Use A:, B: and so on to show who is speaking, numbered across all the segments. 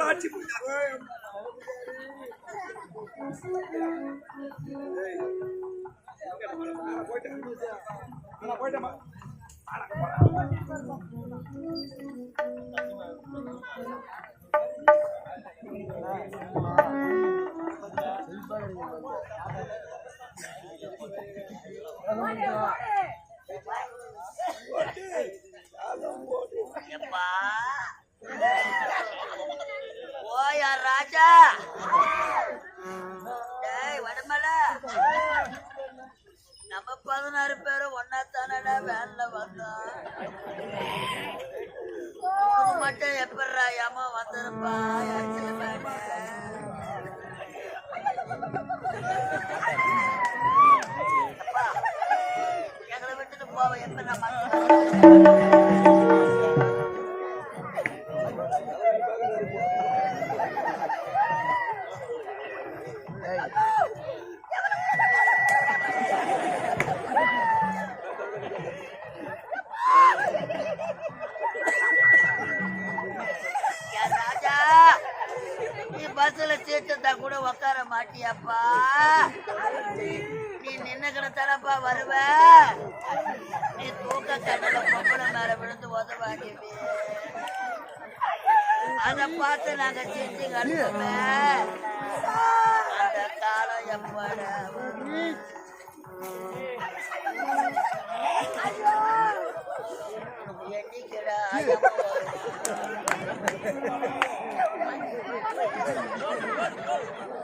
A: அவரோட
B: ஆட்சி போயிட்டேன் போயிட்டேமா Bye. ராஜா டேய் வடமல. நம்ம பதினாறு பேரும் ஒன்னா தானடா வேன்ல வந்தோம். மட்டும் எப்படா ஏமா வந்திருப்பா இடத்துல எங்களை விட்டுட்டு போவ எப்ப நான் நீ பஸ்ல சீட்டுந்தா கூட உட்கார மாட்டியாப்பா. நீ நின்ன கிடத்தானப்பா வருவ. நீ தூக்க கண்ணுல பொம்பளை மேல விழுந்து உதவாடி அத பார்த்து நாங்க செஞ்சு கட்டுமே அந்த காலம் எப்பட வரும்? உனக்கு என்னைக்குடா ஐயம்மா வரும்? அப்பா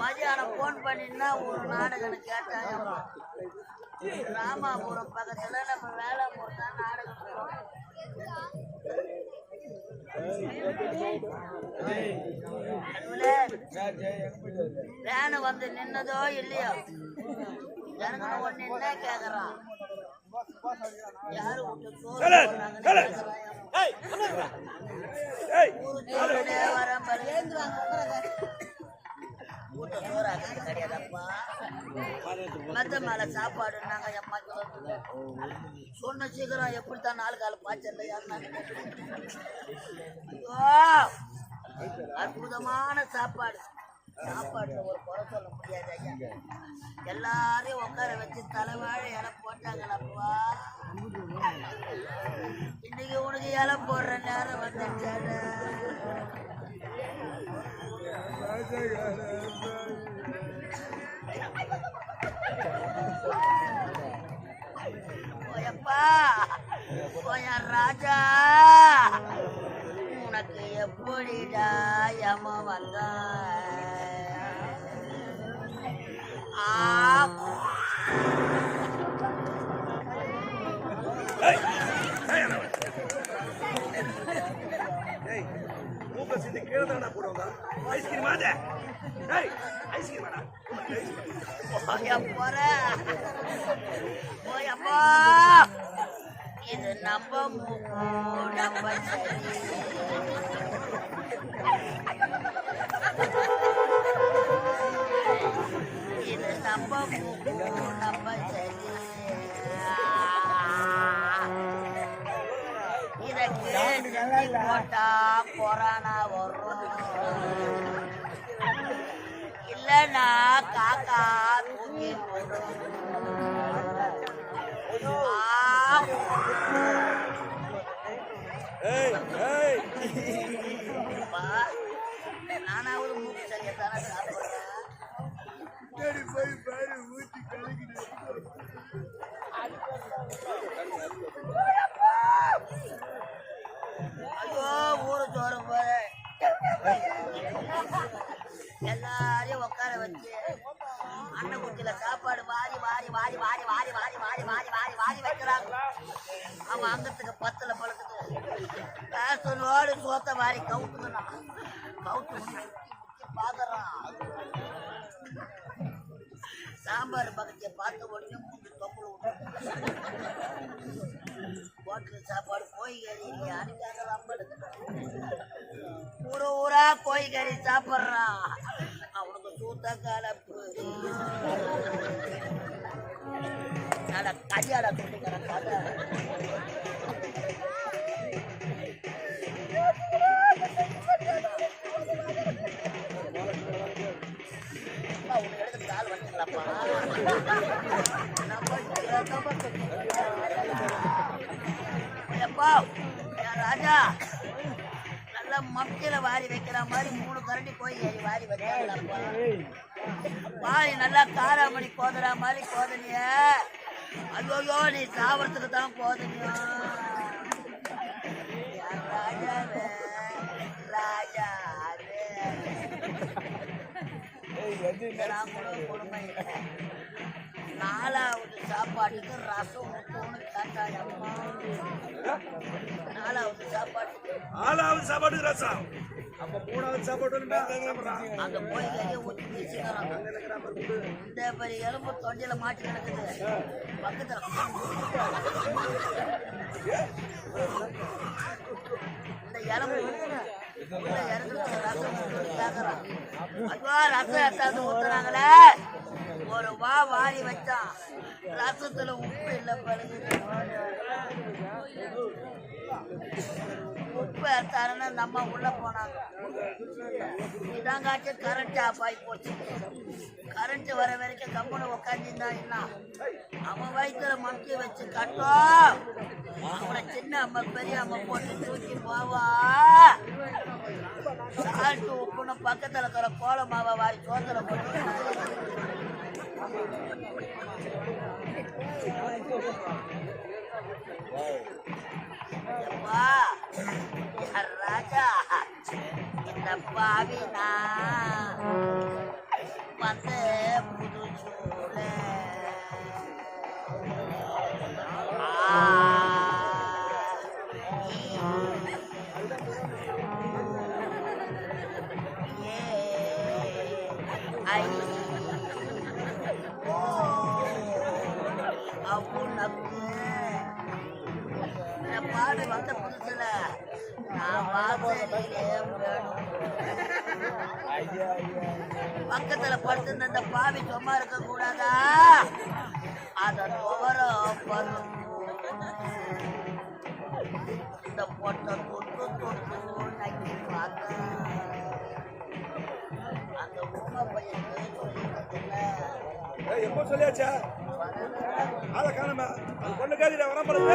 B: மதியானம் போன் பண்ணினா ஒரு நாடகம் கேட்டாங்க ராமாபுரம் பக்கத்துல நம்ம வேலை தான் நாடகம் வேனு வந்து நின்னதோ இல்லையோ? ஜனங்க ஒண்ணு என்ன கேக்குறான் யாரு சோறு போடுறாங்கன்னு கேக்குறான்.
A: ஏய் ஏய்
B: கிடையாதப்பா மத்த மேல சாப்பாடுன்னாங்க எம்மா சொன்ன சீக்கிரம் எப்படித்தான் நாலு கால பாய்ச்சல் அற்புதமான சாப்பாடு. சாப்பாடுல ஒரு குறை சொல்ல முடியாது ஐயா. எல்லாரையும் உட்கார வச்சு தலைவாழ இலை போட்டாங்களப்பா. இன்னைக்கு உனக்கு இலை போடுற நேரம் வந்துச்சாடா ஓயா ராஜா. உனக்கு எப்படிடா யம வந்த?
A: சிந்தி கீழே தானடா போடுவாங்க. ஐஸ்கிரீம் ஆதே ஏய் ஐஸ்கிரீம் வேணா
B: ஓயா போற ஓயப்பா இது நம்ம மூக்கு நம்ம எல்லாரையும் உட்கார வச்சு அன்னக்குட்டியில சாப்பாடு வாரி வாரி வாரி வாரி வாரி வாரி வாரி வாரி வாரி வாரி வைக்கிறாங்க. அவன் அங்கத்துக்கு பத்துல பழுத்துக்கு நோடு சோத்த வாரி கவுத்துக்கணும் கவுத்து பாக்குறான். சாம்பார் பக்கத்தைய பார்த்த உடனே மூன்று தொப்புல ஹோட்டல் சாப்பாடு கோழிக்கறி இல்லையான்னு கேட்கலாம் ஊரு ஊரா கறி சாப்பிட்றான். குத்த கலப்பு அட கையாட கொடுக்கிற கதை எப்பா ராஜா. நல்லா மம்மியில வாரி வைக்கிற மாதிரி மூணு கரண்டி போய் ஏறி வாரி வச்சாங்களப்பா வாய் நல்லா காராமணி கோதுற மாதிரி கோதனிய ஐயோ நீ சாவறதுக்கு தான் கோதனியா என் ராஜாவே, ராஜாவே. இதெல்லாம் கூட கொடுமை இல்லை. நாலாவது சாப்பாட்டுக்கு ரசம் நாலாவது சாப்பாட்டுக்கு
A: ரசம். அப்ப மூணாவது சாப்பாடு
B: அங்க போய் ஊற்றி இந்த பெரிய எலும்பு தொண்டையில மாட்டி கிடக்குது. பக்கத்துல. இந்த எலும்பு இறங்குறது ரசம் கேக்குறான். ரசம் எத்தாந்து ஊத்துறாங்களே. ஒரு வா வாரி வச்சான் ரசத்துல உப்பு இல்லை பழகு உப்பு எடுத்தாருன்னு நம்ம உள்ள போனாங்க இதாங்காச்சு கரண்ட் ஆஃப் ஆகி போச்சு. கரண்ட் வர வரைக்கும் கம்முன்னு உக்காந்துருந்தா என்ன? அவன் வயிற்றுல மம்கி வச்சு கட்டும். அவனை சின்ன அம்மா பெரிய அம்மா போட்டு தூக்கி போவா. சால்ட்டு உப்புன்னு பக்கத்துல இருக்கிற கோலமாவை வாரி சோத்துல போட்டு ராஜா இந்த பாவினா வந்து பக்கத்துல படுத்திருந்த இந்த பாவி சும்மா இருக்க கூடாதா அத துவரம் பருப்பு இந்த பொட்டை தொட்டு தொட்டு நக்கி பார்த்த அந்த உண்மை பையனுக்கு சொல்லிட்டதில்ல
A: ஏய், எப்போ சொல்லியாச்சா ஆளை காணுமே அது பொண்ணு பாருங்க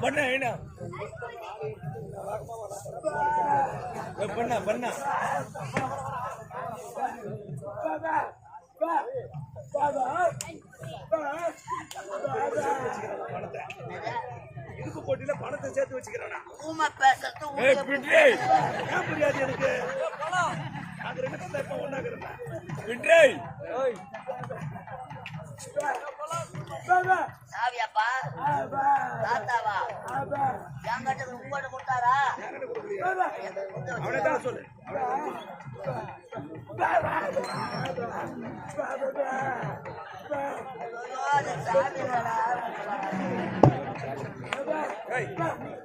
C: பண்ண
A: வேணா சேர்த்து வச்சுக்கிறானா?
B: ஊமை
A: புரியாது எனக்கு?
B: சாவியாப்பா தாத்தாவா?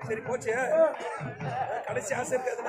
A: சரி போச்சு. கடைசி ஆசை
B: இருக்காது.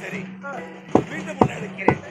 A: சரி. மீண்டும் ஒன்று
B: எடுக்கிறேன்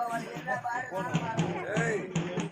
B: Boa noite, trabalho. Né?